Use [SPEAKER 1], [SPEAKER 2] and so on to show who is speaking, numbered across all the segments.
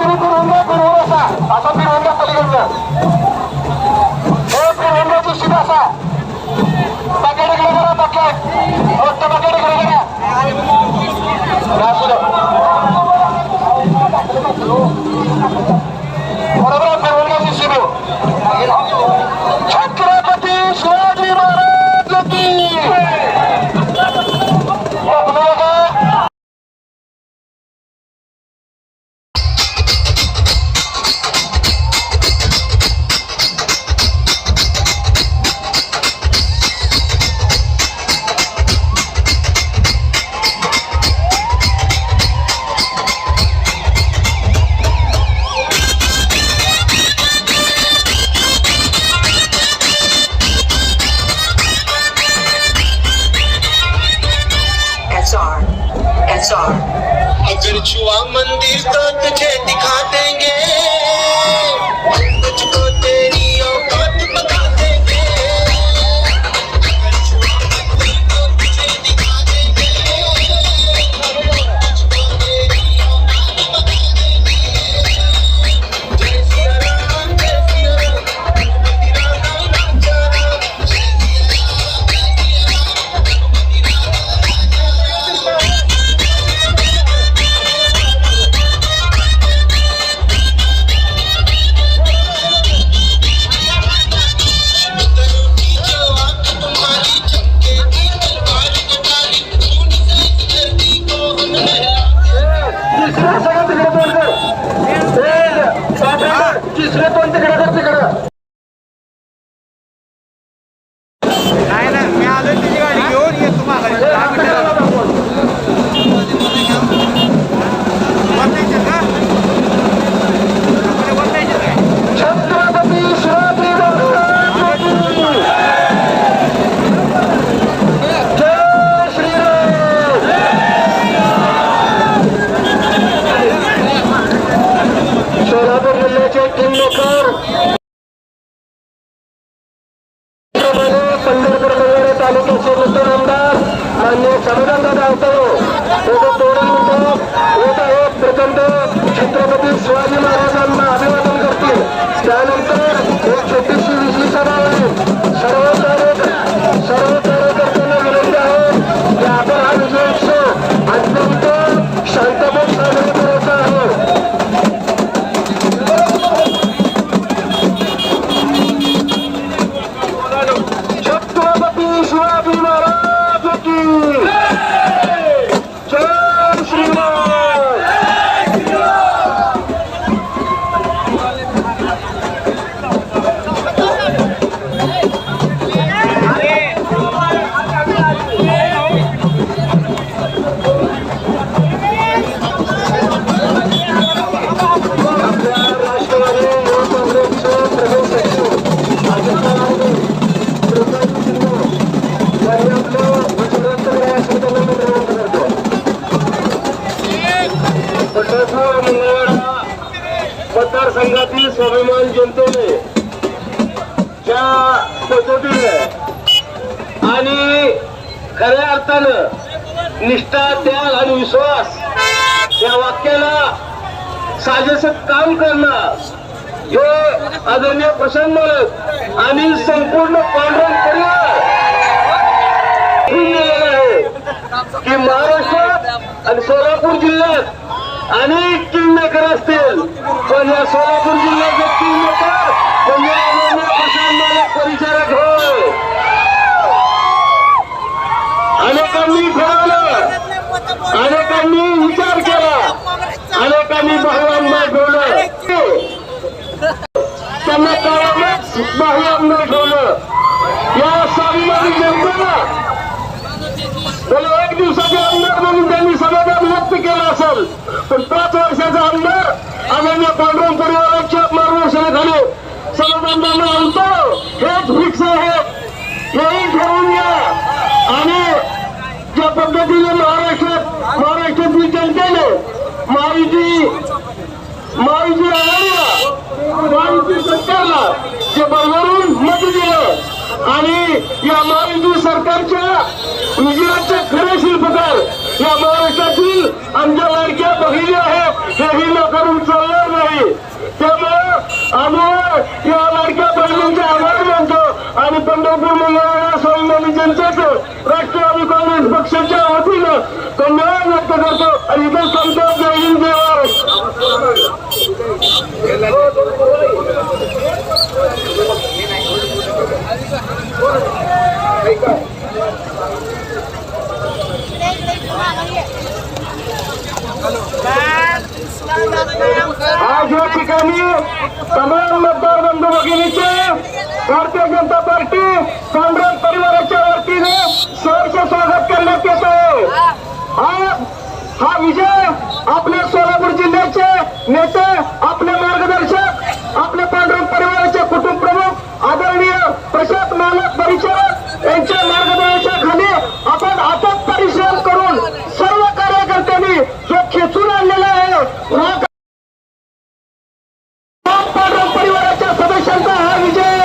[SPEAKER 1] শুরু করুন असं काम करणं हे आदरणीय प्रशांत मालक आणि संपूर्ण पांडुरंग परिवार आहे. की महाराष्ट्रात आणि सोलापूर जिल्ह्यात अनेक किल्लेकर असतील. पण या सोलापूर जिल्ह्याचे किल्लेकर म्हणजे आदरणीय प्रशांत मालक परिचारक होय. अनेकांनी ठरवलं अनेकांनी विचार केला. अनेकांनी बाहुलांना ठेवलं चमत्काराने बाहुलांना ठेवलं या सामनारी जनतेला एक दिवसाचा आमदार म्हणून त्यांनी समाधान व्यक्त केलं असेल. पण पाच वर्षाचा आमदार आदरणीय पांडुरंग परिवाराच्या मार्गदर्शनाखाली समाधान आणतो हेच फिक्स आहे. हेही ठरवून घ्या आणि ज्या पद्धतीने महाराष्ट्रात महाराष्ट्रातील जनतेने महायुती महायुती आघाडीला महायुती सरकारला जे बरोबरून मत दिलं. आणि या महायुती सरकारच्या गुजरातचे खरे शिल्पकार या महाराष्ट्रातील आमच्या लाडक्या बघितल्या आहेत. हेही लोकांना चालणार नाही. त्यामुळं आम्ही या लाडक्या बहिणींचे आभार मानतो आणि पंढरपूर मंगळवार स्वाभिमानी जनतेचं राष्ट्रवादी काँग्रेस पक्षाच्या वतीनं धन्यवाद व्यक्त करतो. आणि इथं सांगतो जय हिंद जय आज या ठिकाणी तमाम मतदार बंधू भगिनीचे भारतीय जनता पार्टी काँग्रेस परिवाराच्या वतीने सहर्ष स्वागत करण्यात येत आहे आज हा विजय आपल्या सोलापूर जिल्ह्याचे नेते आपले मार्गदर्शक आपले पांडुरंग परिवाराचे कुटुंब प्रमुख आदरणीय प्रशांत मालक परिचारक यांच्या मार्गदर्शनाखाली आपण अथक परिश्रम करून सर्व कार्यकर्त्यांनी जो खेचून आणलेला आहे हा पांडुरंग परिवाराच्या सदस्यांचा हा विजय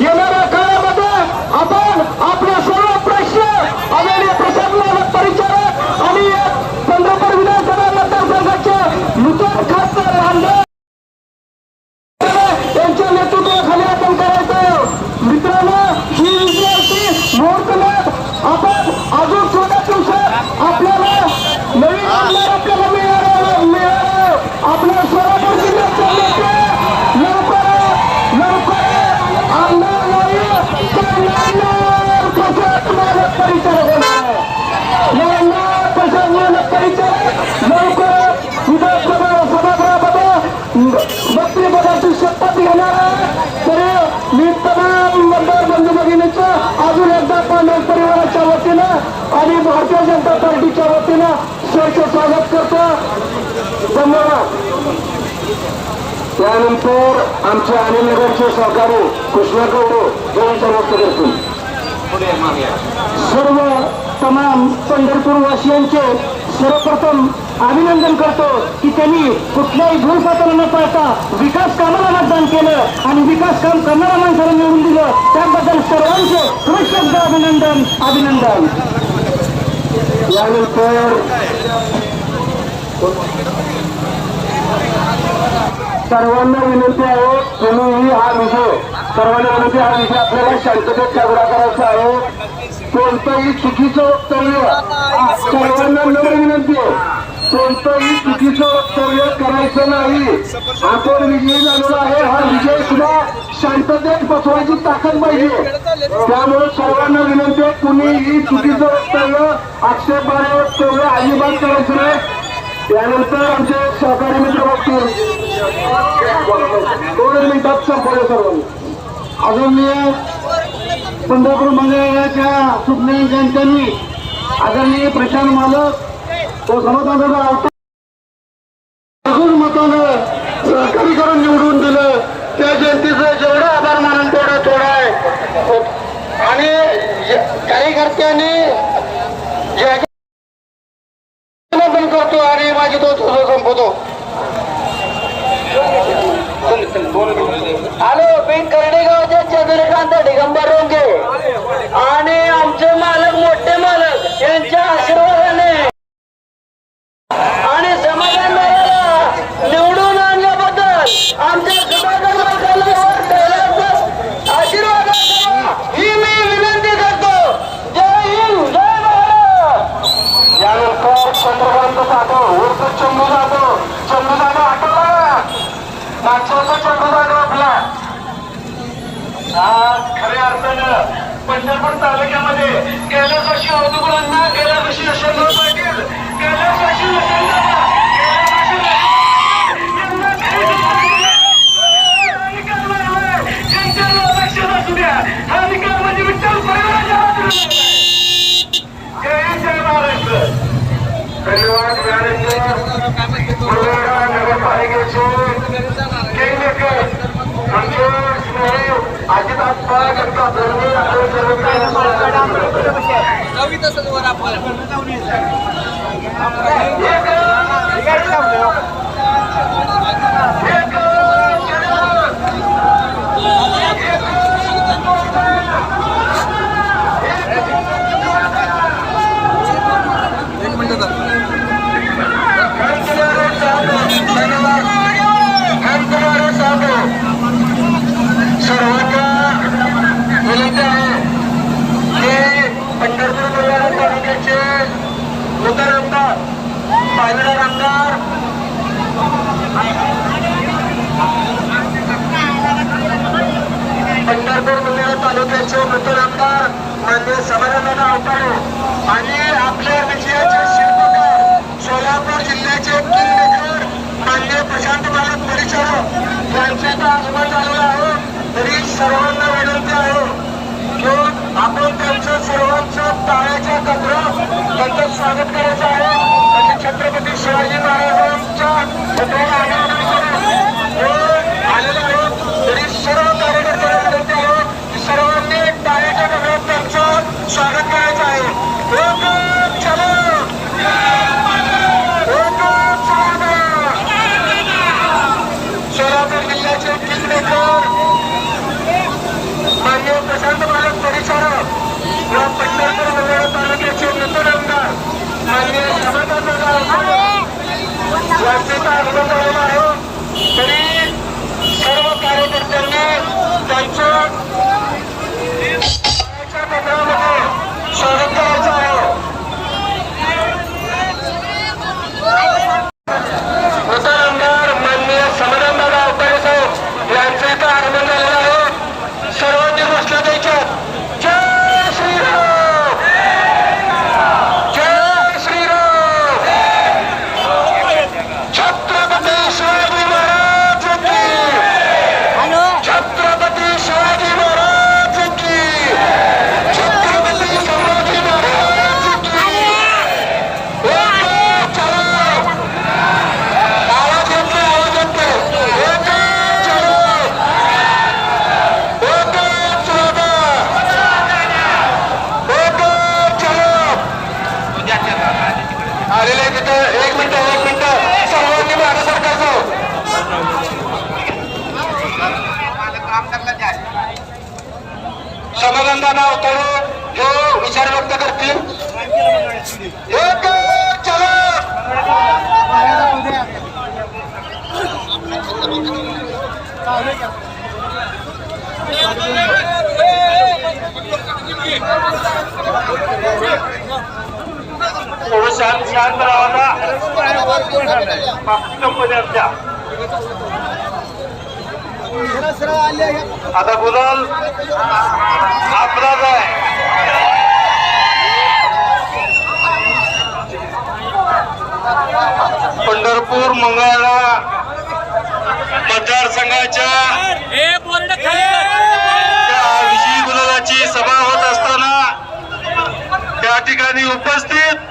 [SPEAKER 1] येणाऱ्या काळामध्ये आपण आपले सर्व प्रश्न आदरणीय प्रशांत मालक परिचारक आणि पंढरपूर विधानसभा मतदारसंघाचे नूतन खासदार रामदेव यांच्या नेतृत्वाखाली आपण करायचं मित्रांनो ही विजयाची मुहूर्तमेढ आपण अजून थोड्या दिवसात आपल्याला नवीन आमदार आपल्याला मिळालं मिळालं आपल्या सोलापूर जिल्ह्याचे नेते लवकरात लवकर आमदार नाही तर नामदार प्रशांत मालक परिचारक होणार आहे. नामदार प्रशांत मालक परिचारक लवकर विधानसभा सभागृहामध्ये मंत्रिपदाची शपथ घेणार आहे तरी मी तमाम मतदार बंधू भगिनीचं अजून एकदा परिवाराच्या वतीनं आणि भारतीय जनता पार्टीच्या वतीनं सहर्ष स्वागत करतो. धन्यवाद. त्यानंतर आमचे अनिलनगरचे सहकारी कृष्णा कवडे यांच्या व्यक्त करतील सर्व तमाम पंढरपूर वासियांचे सर्वप्रथम अभिनंदन करतो की त्यांनी कुठल्याही भूलपात्र न पाहता विकास कामाला मतदान केलं आणि विकास काम करणाऱ्या माणसाला निवडून दिलं. त्याबद्दल सर्वांचे कृषब्द अभिनंदन अभिनंदन. यानंतर सर्वांना विनंती आहे तुम्ही हा विषय सर्वांना विनंती हा विषय आपल्याला शांततेत साजरा करायचा आहे. कोणतंही चुकीचं वक्तव्य सर्वांना विनंती आहे. कोणतंही चुकीचं वक्तव्य करायचं नाही. आपण विजयी झालेलो आहे. हा विजय सुद्धा शांततेत बसवायची ताकद पाहिजे. त्यामुळे सर्वांना विनंती आहे कुणीही चुकीचं वक्तव्य आक्षेपार्ह वक्तव्य अजिबात करायचं नाही. त्यानंतर आमचे सहकारी मित्र बघतील. दोन मिनिटात संपवले सर्वांनी. आदरणीय पंढरपूर मंगळाच्या सुज्ञ जयंत्यांनी आदरणीय प्रशांत मालक व समर्थांचा आवता मतानं सहकारी करून निवडून दिलं. त्या जेवढं आभार मानून तेवढं थोडं आहे. आणि कार्यकर्त्यांनी जे करतो आणि माझी तो संपवतो. हॅलो मी कर्डेगावचे चंद्रकांत दिगंबर रोंगे आणि आमचे मालक मोठे मालक यांच्या आशीर्वाद आणि समाधान दादाला निवडून आणल्याबद्दल आमच्या सुधाकर मालकाला आशीर्वाद द्यावा ही मी विनंती करतो जय हिंद जय महाराज यानंतर चंद्रकांत जाधव उर्फ चंदू जाधव चंदू जाधव आठवला नागपूरचा चंदू जाधव आपला आज खऱ्या अर्थानं पंढरपूर तालुक्यामध्ये कैलास वर्षी औदुबरांना सर्वांना विनंती आहे तालुक्याचे उदर आमदार. पालदार आमदार आणि आपल्या विजयाचे शिल्पकार सोलापूर जिल्ह्याचे किल्लेकर मान्य प्रशांत बालक परिचारक यांचे आज आलेला आहे. तरी सर्वांना विनंती आहे की आपण त्यांचं सर्वांचं टाळ्याच्या कचरा त्यांचं स्वागत करायचं आहे. आणि छत्रपती शिवाजी महाराजांच्या पुतळ्याला अभिवादन करून हे आलेले आहेत तरी सर्व कार्यकर्त्यांना विनंती आहे की सर्वांनी टाळ्याच्या गजरात त्यांचं स्वागत करायचं आहे एकच चलो एकच स्वागत सोलापूर जिल्ह्याचे किंगमेकर मान्य प्रशांत मालक परिचारक व पंढरपूर मंगळ तालुक्याचे नूतन आमदार मान्य समाधानदादा यांचे तर आगमन आहे. तरी सर्व कार्यकर्त्यांनी त्यांचं पायाच्या पत्रामध्ये स्वागत करायचं आहे नूतन आमदार माननीय समाधानदादा अवतारे साहेब यांचे इथं आगमन झालेलं आहे सर्वांनी घोषणा द्यायच्या जय श्रीराम जय श्रीराम छत्रपती शिवाजी महाराज की छत्रपती शिवाजी महाराज की छत्रपती संभाजी महाराज की एक चलो आवाज येतोय आवाज येतोय एकच चलो एकच वादा एकच चलो आलेले तिथं एक मिनिट एक मिनिट सर्वांनी मागे सरकारचं समाधान दादा अवतरो जो विचार व्यक्त करतील. एक चलो. थोडं शांत शांत राहा द्या आता गुलाल आपलाच आहे. पंढरपूर मंगळा मतदारसंघाच्या विजयी गुलालाची सभा होत असताना त्या ठिकाणी उपस्थित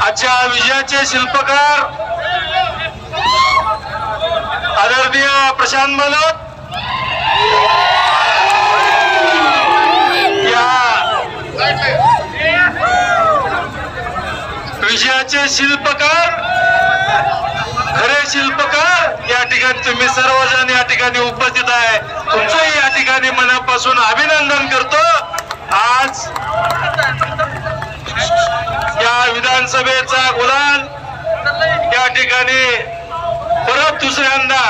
[SPEAKER 1] आजच्या विजयाचे शिल्पकार आदरणीय प्रशांत मालक या विजयाचे शिल्पकार खरे शिल्पकार या ठिकाणी तुम्ही सर्वजण या ठिकाणी उपस्थित आहे. तुमचंही या ठिकाणी मनापासून अभिनंदन करतो. आज या विधानसभेचा गुलाल या ठिकाणी परत दुसऱ्यांदा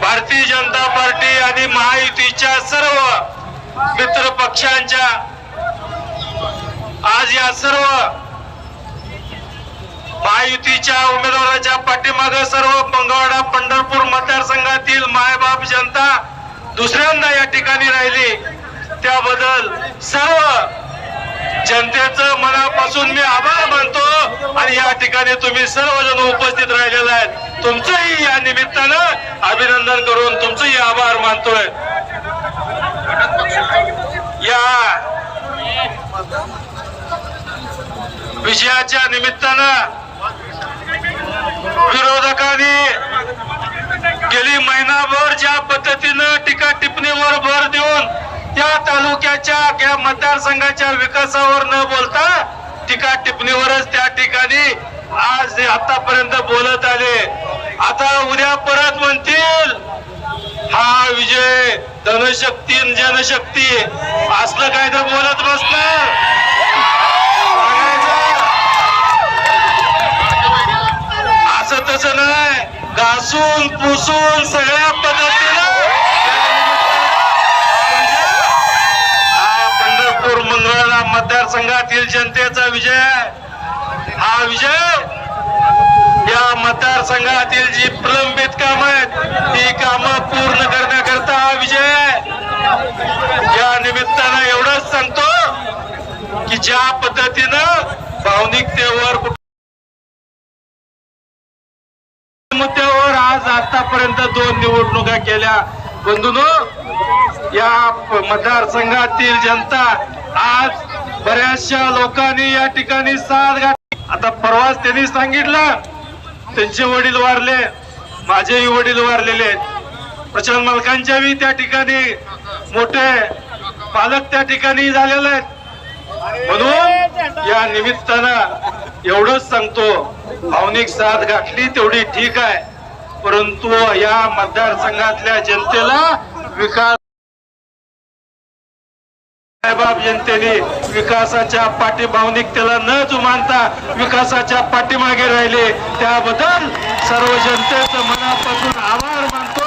[SPEAKER 1] भारतीय जनता पार्टी आणि महायुतीच्या सर्व मित्र पक्षांच्या आज या सर्व महायुतीच्या उमेदवाराच्या पाठीमागे सर्व पंगवाडा पंढरपूर मतदारसंघातील मायबाप जनता दुसऱ्यांदा या ठिकाणी राहिली. त्याबद्दल सर्व जनतेचं मनापासून मी आभार मानतो आणि या ठिकाणी तुम्ही सर्वजण उपस्थित राहिलेले आहेत. तुमचंही या निमित्तानं अभिनंदन करून तुमचंही आभार मानतोय. या विजयाच्या निमित्तानं विरोधकांनी गेली महिनाभर ज्या पद्धतीनं टीका टिप्पणीवर भर देऊन त्या तालुक्याच्या या मतदारसंघाच्या विकासावर न बोलता टीका टिप्पणीवरच त्या ठिकाणी आज आतापर्यंत बोलत आले. आता उद्या परत म्हणतील हा विजय धनशक्ती जनशक्ती. असलं काय तर बोलत बसणार असं तस नाही. घासून पुसून सगळ्या पद्धतीनं हा पंढरपूर मंगळा मतदारसंघातील जनतेचा विजय. हा विजय. या मतदारसंघातील जी प्रलंबित कामं आहेत ती कामं पूर्ण करण्याकरता हा विजय आहे.
[SPEAKER 2] या निमित्तानं एवढंच सांगतो की ज्या पद्धतीनं भावनिकतेवर मुद्द्यावर आज आतापर्यंत दोन निवडणुका केल्या. बंधून या मतदारसंघातील जनता आज बऱ्याचशा लोकांनी या ठिकाणी साथ घातली. आता परवाच त्यांनी सांगितलं त्यांचे वडील वारले माझेही वडील वारलेले आहेत. मालकांच्या मालकांच्याही त्या ठिकाणी मोठे पालक त्या ठिकाणी झालेले आहेत. म्हणून या निमित्तानं एवढंच सांगतो भावनिक साथ गाठली तेवढी ठीक आहे. परंतु या मतदारसंघातल्या जनतेला विकास साहेबाब जनतेने विकासाच्या पाठीभावनिकतेला न जुमानता विकासाच्या पाठीमागे राहिले. त्याबद्दल सर्व जनतेचं मनापासून आभार मानतो.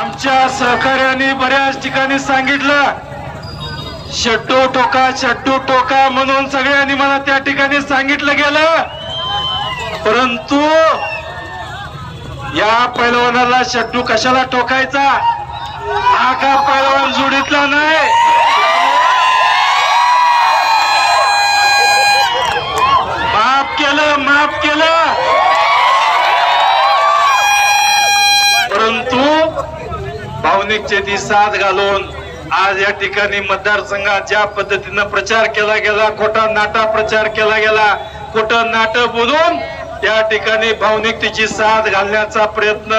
[SPEAKER 2] आमच्या सहकार्याने बऱ्याच ठिकाणी सांगितलं शड्डू टोका शड्डू टोका म्हणून सगळ्यांनी मला त्या ठिकाणी सांगितलं गेलं. परंतु या पैलवानाला शड्डू कशाला टोकायचा? आका पैलवान नाही। माफ केलं माफ केलं। परंतु भावनिकचे ती साथ घालून आज या ठिकाणी मतदारसंघात ज्या पद्धतीनं प्रचार केला गेला खोटा नाटा प्रचार केला गेला खोटं नाटक बोलून या ठिकाणी भावनिकतेची साथ घालण्याचा प्रयत्न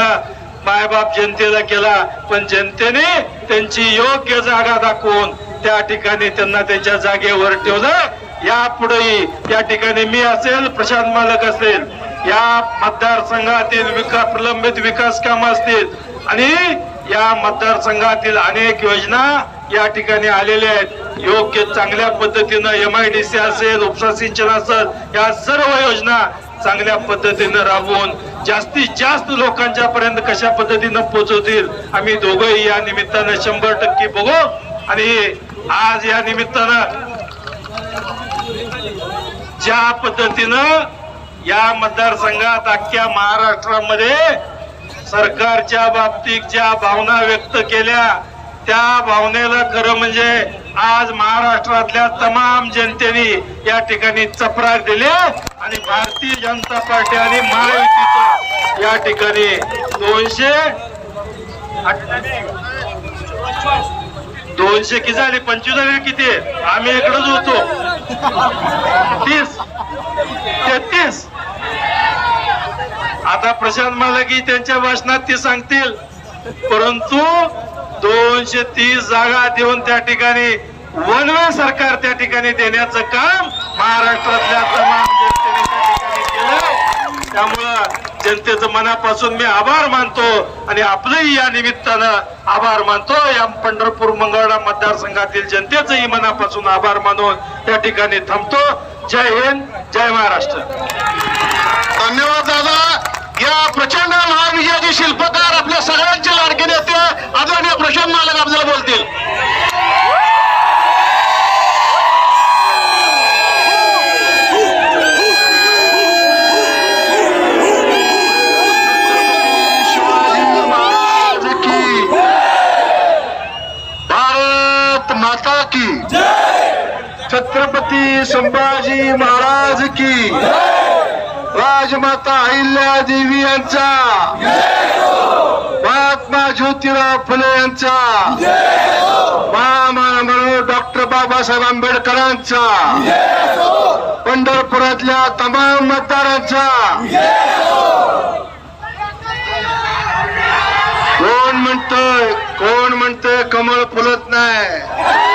[SPEAKER 2] मायबाप जनतेला केला पण जनतेने त्यांची योग्य जागा दाखवून त्या ठिकाणी त्यांना त्यांच्या जागेवर ठेवलं. यापुढेही त्या ठिकाणी मी असेल प्रशांत मालक असेल या मतदारसंघातील विकास प्रलंबित विकास काम असतील आणि या मतदारसंघातील अनेक योजना या ठिकाणी आलेल्या आहेत. योग्य चांगल्या पद्धतीनं एम आय डी सी असेल उपसा सिंचन असेल या सर्व योजना चांगल्या पद्धतीनं राबवून जास्तीत जास्त लोकांच्या पर्यंत कशा पद्धतीनं पोहोचवतील आम्ही दोघंही या निमित्तानं शंभर टक्के बघू. आणि आज या निमित्तानं ज्या पद्धतीनं या मतदारसंघात अख्ख्या महाराष्ट्रामध्ये सरकारच्या बाबतीत ज्या भावना व्यक्त केल्या त्या भावनेला खरं म्हणजे आज महाराष्ट्रातल्या तमाम जनतेने या ठिकाणी चपराक दिले आणि भारतीय जनता पार्टी आणि महायुतीचा या ठिकाणी दोनशे दोनशे किती झाले? पंचवीस किती? आम्ही इकडच होतो. तीस. तेहतीस. आता प्रशांत मालकी त्यांच्या भाषणात ते सांगतील. परंतु दोनशे तीस जागा देऊन त्या ठिकाणी वन वे सरकार त्या ठिकाणी देण्याचं काम महाराष्ट्रातल्या तमाम जनतेने त्या ठिकाणी केलं त्यामुळं जनतेचं मनापासून मी आभार मानतो आणि आपलंही या निमित्तानं आभार मानतो. या पंढरपूर मंगळा मतदारसंघातील जनतेचंही मनापासून आभार मानून त्या ठिकाणी थांबतो. जय हिंद जय महाराष्ट्र.
[SPEAKER 3] धन्यवाद दादा. या प्रचंड महाविजयाचे शिल्पकार आपल्या सगळ्यांचे लाडके नेते आदरणीय प्रशांत मालक आपल्याला बोलतील. शिवाजी महाराज की भारत माता की। छत्रपती संभाजी महाराज की। राजमाता अहिल्या देवी यांचा. महात्मा ज्योतिराव फुले यांचा. महामानव डॉक्टर बाबासाहेब आंबेडकरांचा. पंढरपुरातल्या तमाम मतदारांचा. कोण म्हणतोय कोण म्हणतोय कमळ फुलत नाही.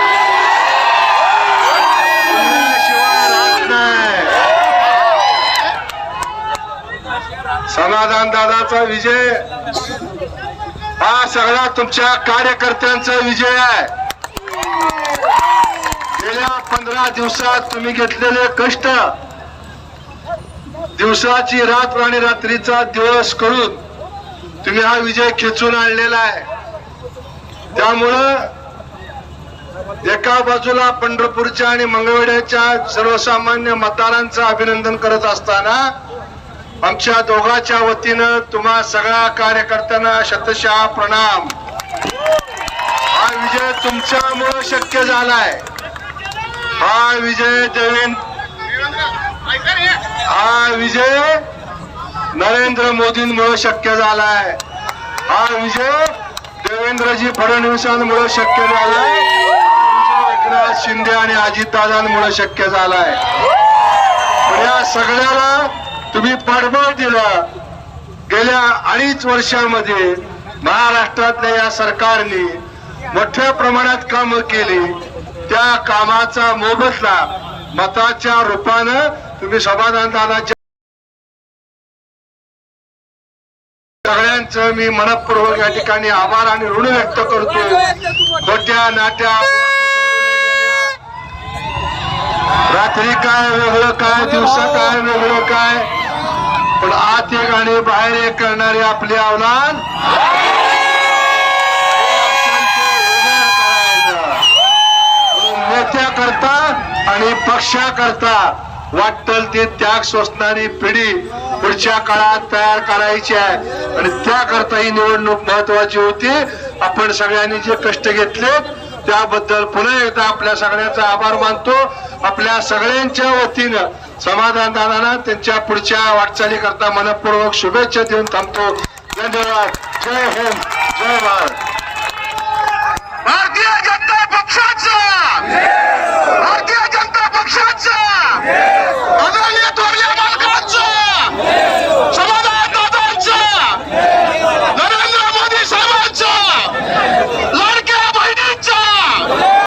[SPEAKER 3] समाधान दादाचा विजय. हा सगळा तुमच्या कार्यकर्त्यांचा विजय आहे. गेल्या पंधरा दिवसात तुम्ही घेतलेले कष्ट दिवसाची रात्र आणि रात्रीचा दिवस करून तुम्ही हा विजय खेचून आणलेला आहे. त्यामुळं एका बाजूला पंढरपूरच्या आणि मंगळवेड्याच्या सर्वसामान्य मतदारांचं अभिनंदन करत असताना आमच्या दोघांच्या वतीनं तुम्हा सगळ्या कार्यकर्त्यांना शतशः प्रणाम. हा विजय तुमच्यामुळं शक्य झालाय. हा विजय देवेंद्र हा विजय नरेंद्र मोदींमुळे शक्य झालाय. हा विजय देवेंद्रजी फडणवीसांमुळे शक्य झालाय. एकनाथ शिंदे आणि अजितदादांमुळे शक्य झालाय. पण या सगळ्याला तुम्ही पाठबळ दिला. गेल्या अडीच वर्षामध्ये महाराष्ट्रातल्या या सरकारने मोठ्या प्रमाणात कामं केली. त्या कामाचा मोबदला मताच्या रूपानं तुम्ही समाधानदानाच्या सगळ्यांचं मी मनपूर्वक या ठिकाणी आभार आणि ऋण व्यक्त करतो. खोट्या नाट्या रात्री काय वेगळं काय दिवसा काय वेगळं काय पण आत एक आणि बाहेर एक करणारे आपले अवलाद. नेत्याकरता आणि पक्षाकरता वाटल ते त्याग सोसणारी पिढी पुढच्या काळात तयार करायची आहे. आणि त्याकरता ही निवडणूक महत्वाची होती. आपण सगळ्यांनी जे कष्ट घेतले त्याबद्दल पुन्हा एकदा आपल्या सगळ्यांचा आभार मानतो. आपल्या सगळ्यांच्या वतीनं समाधान दादांना त्यांच्या पुढच्या वाटचाली करता मनपूर्वक शुभेच्छा देऊन थांबतो. धन्यवाद. जय हिंद. जय भारत. भारतीय जनता पक्षाचा! भारतीय जनता पक्षाचा!